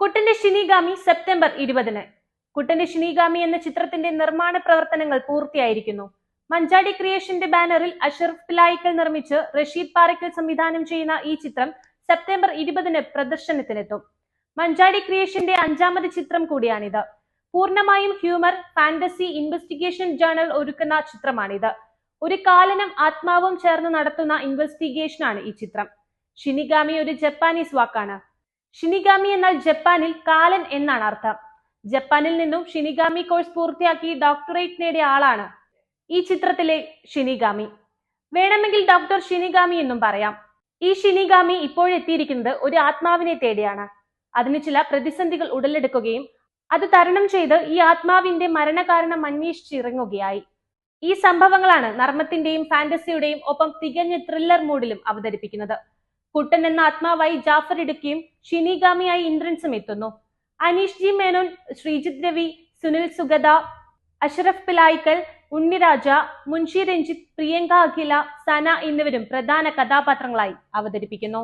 കുട്ടന്റെ Shinigami September ഇരുപതിന്. കുട്ടന്റെ Shinigami എന്ന ചിത്രത്തിന്റെ നിർമ്മാണ പ്രവർത്തനങ്ങൾ പൂർത്തിയായിരിക്കുന്നു. മഞ്ചാടി ക്രിയേഷന്റെ ബാനറിൽ അഷറഫ് പിലായിക്കൽ നിർമ്മിച്ച് റഷീദ് പാറയ്ക്കൽ സംവിധാനം ചെയ്യുന്ന ഈ ചിത്രം സെപ്റ്റംബർ ഇരുപതിന് പ്രദർശനത്തിനെത്തും. മഞ്ചാടി ക്രിയേഷന്റെ അഞ്ചാമത് ചിത്രം കൂടിയാണിത്. പൂർണമായും ഹ്യൂമർ ഫാന്റസി ഇൻവെസ്റ്റിഗേഷൻ ജേണൽ ഒരുക്കുന്ന ചിത്രമാണിത്. ഒരു കാലനും ആത്മാവും ചേർന്ന് നടത്തുന്ന ഇൻവെസ്റ്റിഗേഷനാണ് ഈ ചിത്രം. ഷിനിഗാമി ഒരു ജപ്പാനീസ് വാക്കാണ്. ഷിനിഗാമി എന്നാൽ ജപ്പാനിൽ കാലൻ എന്നാണ് അർത്ഥം. ജപ്പാനിൽ നിന്നും ഷിനിഗാമി കോഴ്സ് പൂർത്തിയാക്കി ഡോക്ടറേറ്റ് നേടിയ ആളാണ് ഈ ചിത്രത്തിലെ ഷിനിഗാമി. വേണമെങ്കിൽ ഡോക്ടർ ഷിനിഗാമി എന്നും പറയാം. ഈ ഷിനിഗാമി ഇപ്പോഴെത്തിയിരിക്കുന്നത് ഒരു ആത്മാവിനെ തേടിയാണ്. അതിന് ചില പ്രതിസന്ധികൾ ഉടലെടുക്കുകയും അത് തരണം ചെയ്ത് ഈ ആത്മാവിന്റെ മരണകാരണം അന്വേഷിച്ചിറങ്ങുകയായി. ഈ സംഭവങ്ങളാണ് നർമ്മത്തിന്റെയും ഫാന്റസിയുടെയും ഒപ്പം തികഞ്ഞ ത്രില്ലർ മൂഡിലും അവതരിപ്പിക്കുന്നത്. കുട്ടൻ എന്ന ആത്മാവായി ജാഫർ ഇടുക്കിയും ഷിനിഗാമിയായി ഇന്ദ്രൻസും എത്തുന്നു. അനീഷ് ജി മേനോൻ ശ്രീജിത് രവി സുനിൽ സുഗത അഷറഫ് പിലായിക്കൽ ഉണ്ണിരാജ മുൻഷി രഞ്ജിത്ത് പ്രിയങ്ക അഖില സന എന്നിവരും പ്രധാന കഥാപാത്രങ്ങളായി അവതരിപ്പിക്കുന്നു.